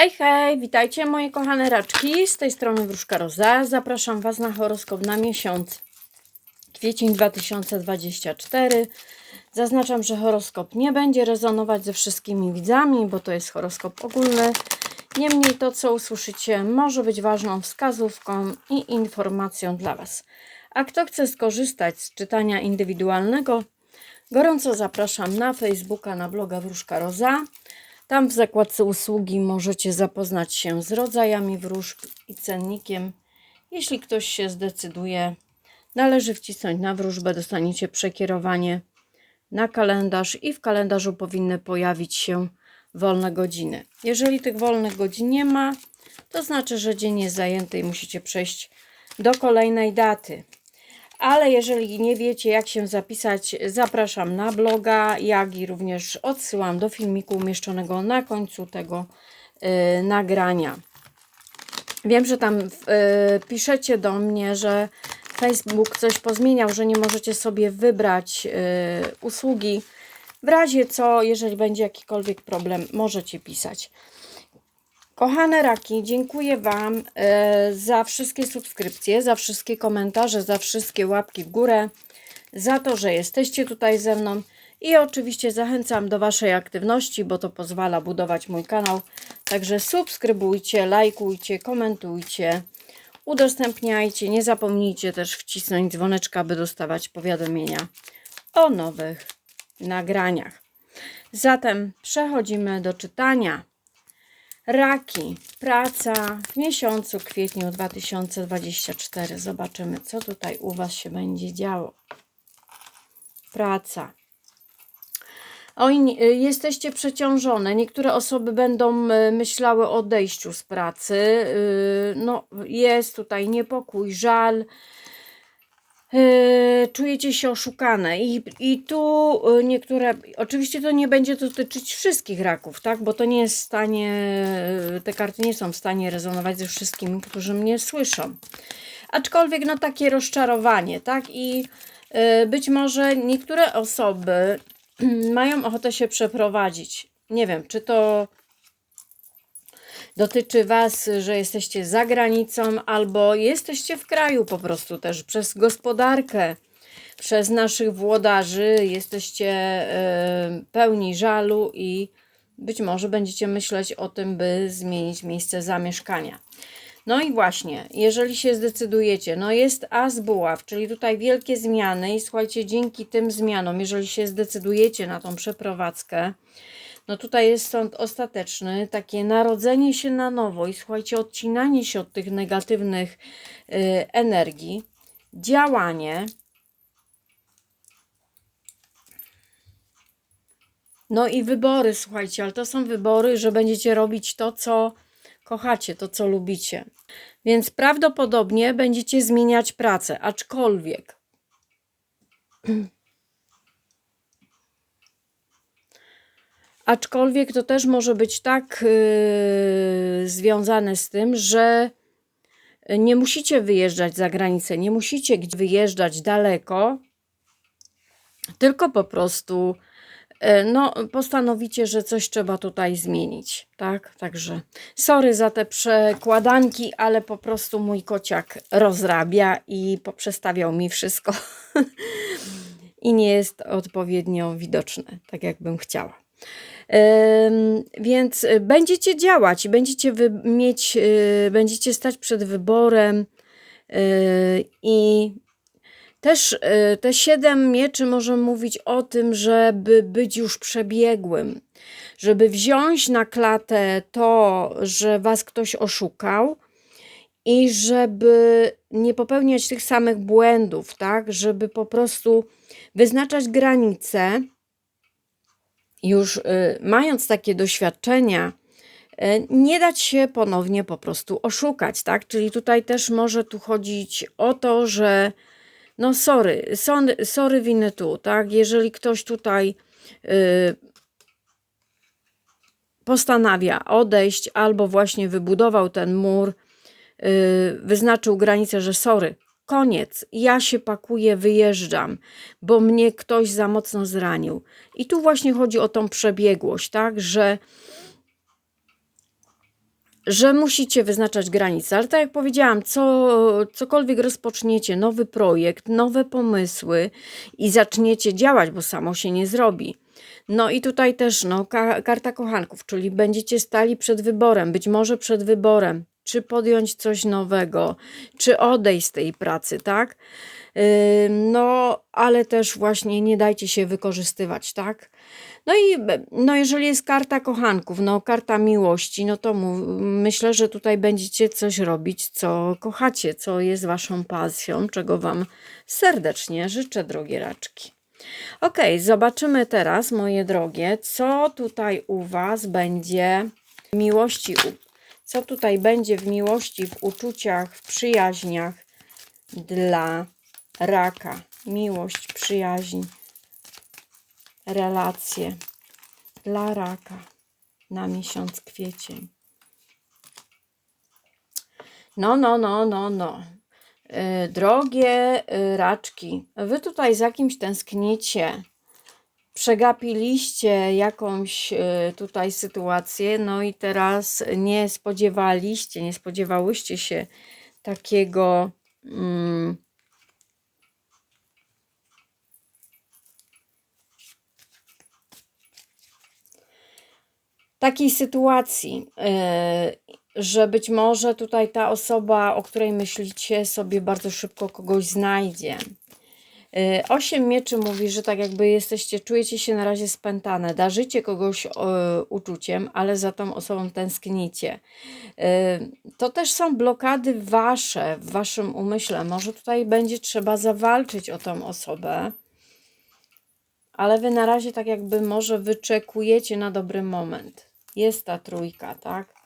Hej, hej, witajcie moje kochane raczki, z tej strony Wróżka Roza. Zapraszam Was na horoskop na miesiąc kwiecień 2024. Zaznaczam, że horoskop nie będzie rezonować ze wszystkimi widzami, bo to jest horoskop ogólny. Niemniej to, co usłyszycie, może być ważną wskazówką i informacją dla Was. A kto chce skorzystać z czytania indywidualnego, gorąco zapraszam na Facebooka, na bloga Wróżka Roza. Tam w zakładce usługi możecie zapoznać się z rodzajami wróżb i cennikiem. Jeśli ktoś się zdecyduje, należy wcisnąć na wróżbę, dostaniecie przekierowanie na kalendarz i w kalendarzu powinny pojawić się wolne godziny. Jeżeli tych wolnych godzin nie ma, to znaczy, że dzień jest zajęty i musicie przejść do kolejnej daty. Ale jeżeli nie wiecie, jak się zapisać, zapraszam na bloga, jak i również odsyłam do filmiku umieszczonego na końcu tego y, nagrania. Wiem, że tam y, piszecie do mnie, że Facebook coś pozmieniał, że nie możecie sobie wybrać y, usługi. W razie co, jeżeli będzie jakikolwiek problem, możecie pisać. Kochane raki, dziękuję Wam e, za wszystkie subskrypcje, za wszystkie komentarze, za wszystkie łapki w górę, za to, że jesteście tutaj ze mną i oczywiście zachęcam do Waszej aktywności, bo to pozwala budować mój kanał. Także subskrybujcie, lajkujcie, komentujcie, udostępniajcie. Nie zapomnijcie też wcisnąć dzwoneczka, by dostawać powiadomienia o nowych nagraniach. Zatem przechodzimy do czytania. Raki, praca w miesiącu kwietniu 2024. Zobaczymy, co tutaj u Was się będzie działo. Praca. Oj, y, jesteście przeciążone. Niektóre osoby będą y, myślały o odejściu z pracy. Y, No, jest tutaj niepokój, żal. Yy, czujecie się oszukane i, i tu yy, niektóre, oczywiście to nie będzie dotyczyć wszystkich raków, tak, bo to nie jest w stanie, yy, te karty nie są w stanie rezonować ze wszystkimi, którzy mnie słyszą. Aczkolwiek no takie rozczarowanie, tak, i yy, być może niektóre osoby mają ochotę się przeprowadzić. Nie wiem, czy to dotyczy Was, że jesteście za granicą albo jesteście w kraju po prostu też przez gospodarkę, przez naszych włodarzy, jesteście e, pełni żalu i być może będziecie myśleć o tym, by zmienić miejsce zamieszkania. No i właśnie, jeżeli się zdecydujecie, no jest as buław, czyli tutaj wielkie zmiany i słuchajcie, dzięki tym zmianom, jeżeli się zdecydujecie na tą przeprowadzkę, no tutaj jest sąd ostateczny, takie narodzenie się na nowo i słuchajcie, odcinanie się od tych negatywnych y, energii, działanie. No i wybory, słuchajcie, ale to są wybory, że będziecie robić to, co kochacie, to, co lubicie. Więc prawdopodobnie będziecie zmieniać pracę, aczkolwiek Aczkolwiek to też może być tak yy, związane z tym, że nie musicie wyjeżdżać za granicę, nie musicie wyjeżdżać daleko, tylko po prostu yy, no, postanowicie, że coś trzeba tutaj zmienić, tak? Także sorry za te przekładanki, ale po prostu mój kociak rozrabia i poprzestawiał mi wszystko i nie jest odpowiednio widoczne, tak jakbym chciała. Więc y, będziecie działać będziecie mieć, y, będziecie stać przed wyborem y, i też te siedem mieczy może mówić o tym, żeby być już przebiegłym, żeby wziąć na klatę to, że was ktoś oszukał i żeby nie popełniać tych samych błędów, tak? Żeby po prostu wyznaczać granice już y, mając takie doświadczenia, y, nie dać się ponownie po prostu oszukać, tak? Czyli tutaj też może tu chodzić o to, że no sorry, sorry, sorry winy tu, tak? Jeżeli ktoś tutaj y, postanawia odejść albo właśnie wybudował ten mur, wyznaczył granicę, że sorry, koniec, ja się pakuję, wyjeżdżam, bo mnie ktoś za mocno zranił. I tu właśnie chodzi o tą przebiegłość, tak, że że musicie wyznaczać granice, ale tak jak powiedziałam, co, cokolwiek rozpoczniecie, nowy projekt, nowe pomysły i zaczniecie działać, bo samo się nie zrobi. No i tutaj też no, ka karta kochanków, czyli będziecie stali przed wyborem, być może przed wyborem, czy podjąć coś nowego, czy odejść z tej pracy, tak? No, ale też właśnie nie dajcie się wykorzystywać, tak? No i no jeżeli jest karta kochanków, no karta miłości, no to myślę, że tutaj będziecie coś robić, co kochacie, co jest waszą pasją, czego wam serdecznie życzę, drogie raczki. Ok, zobaczymy teraz, moje drogie, co tutaj u was będzie miłości, co tutaj będzie w miłości, w uczuciach, w przyjaźniach dla raka. Miłość, przyjaźń, relacje dla raka na miesiąc kwiecień. No, no, no, no, no. Yy, drogie yy, raczki, wy tutaj za kimś tęsknicie. Przegapiliście jakąś yy, tutaj sytuację, no i teraz nie spodziewaliście, nie spodziewałyście się takiego. Mm, takiej sytuacji, e, że być może tutaj ta osoba, o której myślicie, sobie bardzo szybko kogoś znajdzie. E, osiem mieczy mówi, że tak jakby jesteście, czujecie się na razie spętane, darzycie kogoś e, uczuciem, ale za tą osobą tęsknicie. To też są blokady wasze, w waszym umyśle. Może tutaj będzie trzeba zawalczyć o tą osobę, ale wy na razie tak jakby może wyczekujecie na dobry moment jest ta trójka, tak?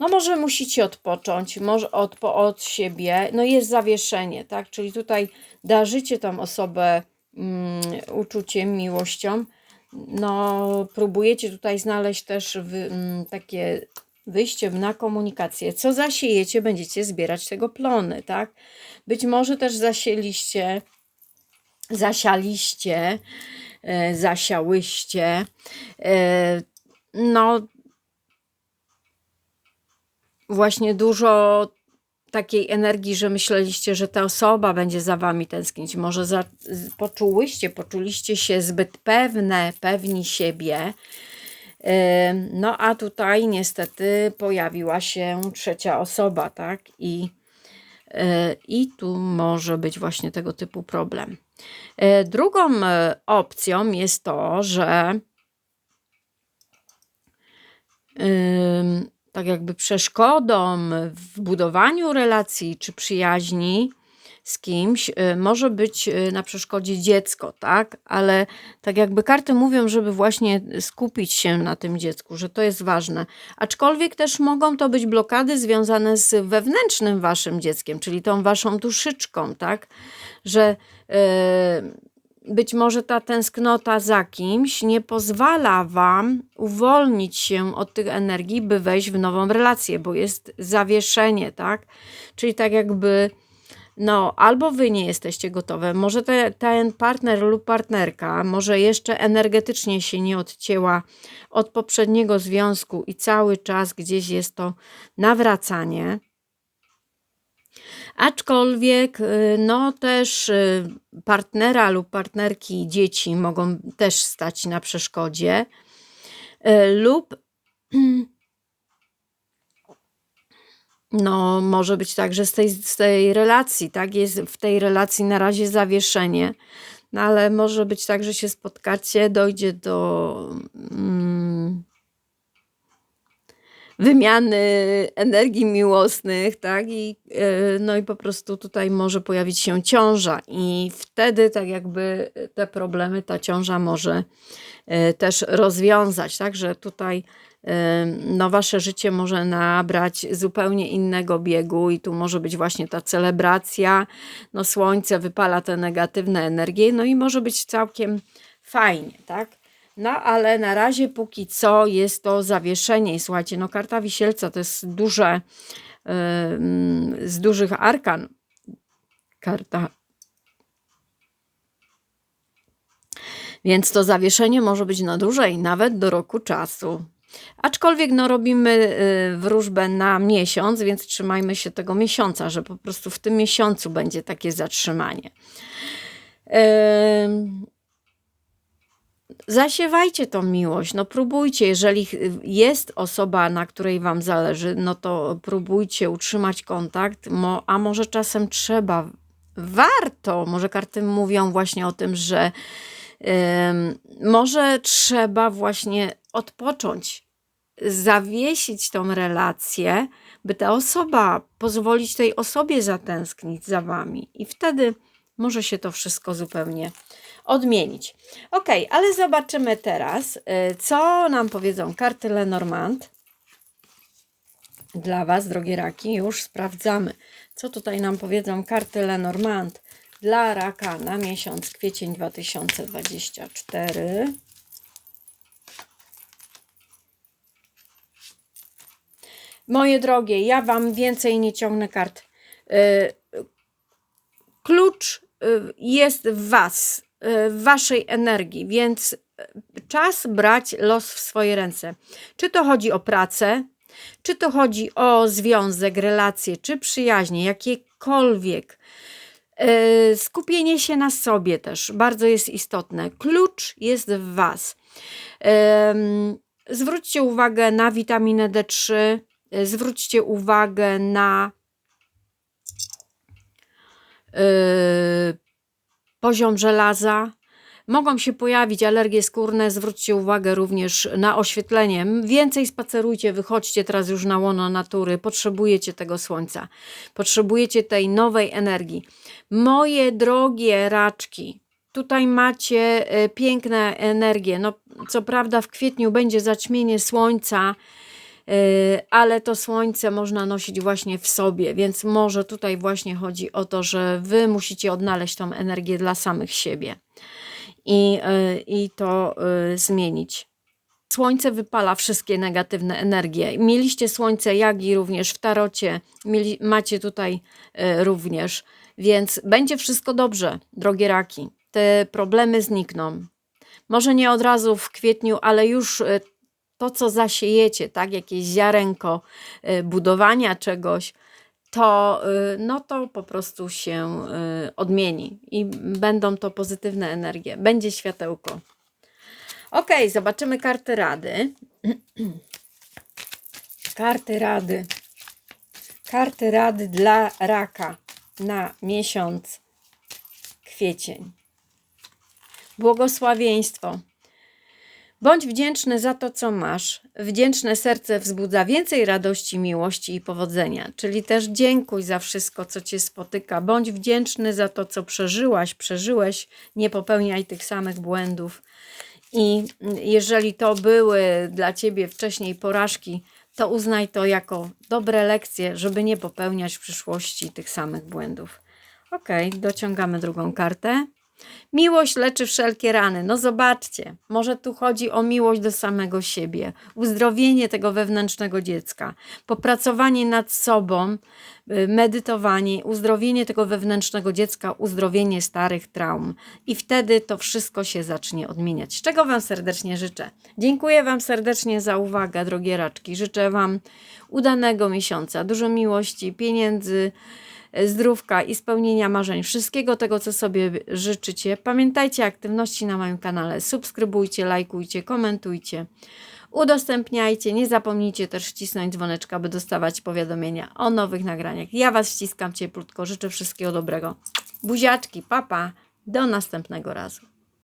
No może musicie odpocząć, może od, od siebie, no jest zawieszenie, tak? Czyli tutaj darzycie tą osobę um, uczuciem, miłością, no próbujecie tutaj znaleźć też um, takie wyjście na komunikację. Co zasiejecie, będziecie zbierać tego plony, tak? Być może też zasieliście, zasialiście, e, zasiałyście, e, no właśnie dużo takiej energii, że myśleliście, że ta osoba będzie za wami tęsknić. Może za, poczułyście, poczuliście się zbyt pewne, pewni siebie. No a tutaj niestety pojawiła się trzecia osoba, tak? I, e, i tu może być właśnie tego typu problem. E, drugą e, opcją jest to, że tak jakby przeszkodą w budowaniu relacji czy przyjaźni z kimś y, może być y, na przeszkodzie dziecko, tak? Ale tak jakby karty mówią, żeby właśnie skupić się na tym dziecku, że to jest ważne. Aczkolwiek też mogą to być blokady związane z wewnętrznym waszym dzieckiem, czyli tą waszą duszyczką, tak? Że yy, być może ta tęsknota za kimś nie pozwala Wam uwolnić się od tych energii, by wejść w nową relację, bo jest zawieszenie, tak? Czyli tak jakby, no, albo Wy nie jesteście gotowe, może te, ten partner lub partnerka, może jeszcze energetycznie się nie odcięła od poprzedniego związku i cały czas gdzieś jest to nawracanie Aczkolwiek, y, no też y, partnera lub partnerki dzieci mogą też stać na przeszkodzie, y, lub no może być tak, że z tej, z tej relacji, tak, jest w tej relacji na razie zawieszenie, no ale może być tak, że się spotkacie, dojdzie do mm, wymiany energii miłosnych, tak? I, e, no i po prostu tutaj może pojawić się ciąża, i wtedy, tak jakby te problemy ta ciąża może e, też rozwiązać, tak? Że tutaj e, no, wasze życie może nabrać zupełnie innego biegu, i tu może być właśnie ta celebracja. No, słońce wypala te negatywne energie, no i może być całkiem fajnie, tak? No ale na razie póki co jest to zawieszenie. I słuchajcie, no karta wisielca to jest duże, yy, z dużych arkan. Karta. Więc to zawieszenie może być na dłużej, nawet do roku czasu. Aczkolwiek no, robimy y, wróżbę na miesiąc, więc trzymajmy się tego miesiąca, że po prostu w tym miesiącu będzie takie zatrzymanie. Ym, Zasiewajcie tą miłość, no próbujcie, jeżeli jest osoba, na której Wam zależy, no to próbujcie utrzymać kontakt, a może czasem trzeba, warto, może karty mówią właśnie o tym, że ym, może trzeba właśnie odpocząć, zawiesić tą relację, by ta osoba, pozwolić tej osobie zatęsknić za Wami i wtedy może się to wszystko zupełnie odmienić. Ok, ale zobaczymy teraz, y, co nam powiedzą karty Lenormand. Dla Was, drogie raki, już sprawdzamy, co tutaj nam powiedzą karty Lenormand dla raka na miesiąc kwiecień 2024. Moje drogie, ja Wam więcej nie ciągnę kart. Y, Klucz y, jest w Was, Waszej energii, więc y, czas brać los w swoje ręce. Czy to chodzi o pracę, czy to chodzi o związek, relacje, czy przyjaźnie, jakiekolwiek. Y, Skupienie się na sobie też bardzo jest istotne. Klucz jest w Was. Zwróćcie uwagę na witaminę D3, y, zwróćcie uwagę na y, poziom żelaza. Mogą się pojawić alergie skórne, zwróćcie uwagę również na oświetlenie. Więcej spacerujcie, wychodźcie teraz już na łono natury. Potrzebujecie tego słońca, potrzebujecie tej nowej energii. Moje drogie raczki, tutaj macie y, piękne energie. No, co prawda w kwietniu będzie zaćmienie słońca, ale to słońce można nosić właśnie w sobie, więc może tutaj właśnie chodzi o to, że wy musicie odnaleźć tą energię dla samych siebie i, yy, i to yy, zmienić. Słońce wypala wszystkie negatywne energie. Mieliście słońce, jak i również w tarocie, mieli, macie tutaj również, więc będzie wszystko dobrze, drogie raki. Te problemy znikną. Może nie od razu w kwietniu, ale już y, to, co zasiejecie, tak, jakieś ziarenko y, budowania czegoś, to, y, no to po prostu się y, odmieni i będą to pozytywne energie. Będzie światełko. Ok, zobaczymy karty rady. Karty rady. Karty rady dla raka na miesiąc kwiecień. Błogosławieństwo. Bądź wdzięczny za to, co masz. Wdzięczne serce wzbudza więcej radości, miłości i powodzenia. Czyli też dziękuj za wszystko, co cię spotyka. Bądź wdzięczny za to, co przeżyłaś, przeżyłeś. Nie popełniaj tych samych błędów. I jeżeli to były dla ciebie wcześniej porażki, to uznaj to jako dobre lekcje, żeby nie popełniać w przyszłości tych samych błędów. Ok, dociągamy drugą kartę. Miłość leczy wszelkie rany. No zobaczcie, może tu chodzi o miłość do samego siebie, uzdrowienie tego wewnętrznego dziecka, popracowanie nad sobą, y, medytowanie, uzdrowienie tego wewnętrznego dziecka, uzdrowienie starych traum. I wtedy to wszystko się zacznie odmieniać. Czego Wam serdecznie życzę. Dziękuję Wam serdecznie za uwagę, drogie raczki. Życzę Wam udanego miesiąca, dużo miłości, pieniędzy zdrówka i spełnienia marzeń, wszystkiego tego, co sobie życzycie. Pamiętajcie aktywności na moim kanale, subskrybujcie, lajkujcie, komentujcie, udostępniajcie. Nie zapomnijcie też wcisnąć dzwoneczka, by dostawać powiadomienia o nowych nagraniach. Ja Was ściskam cieplutko, życzę wszystkiego dobrego. Buziaczki, papa, do następnego razu.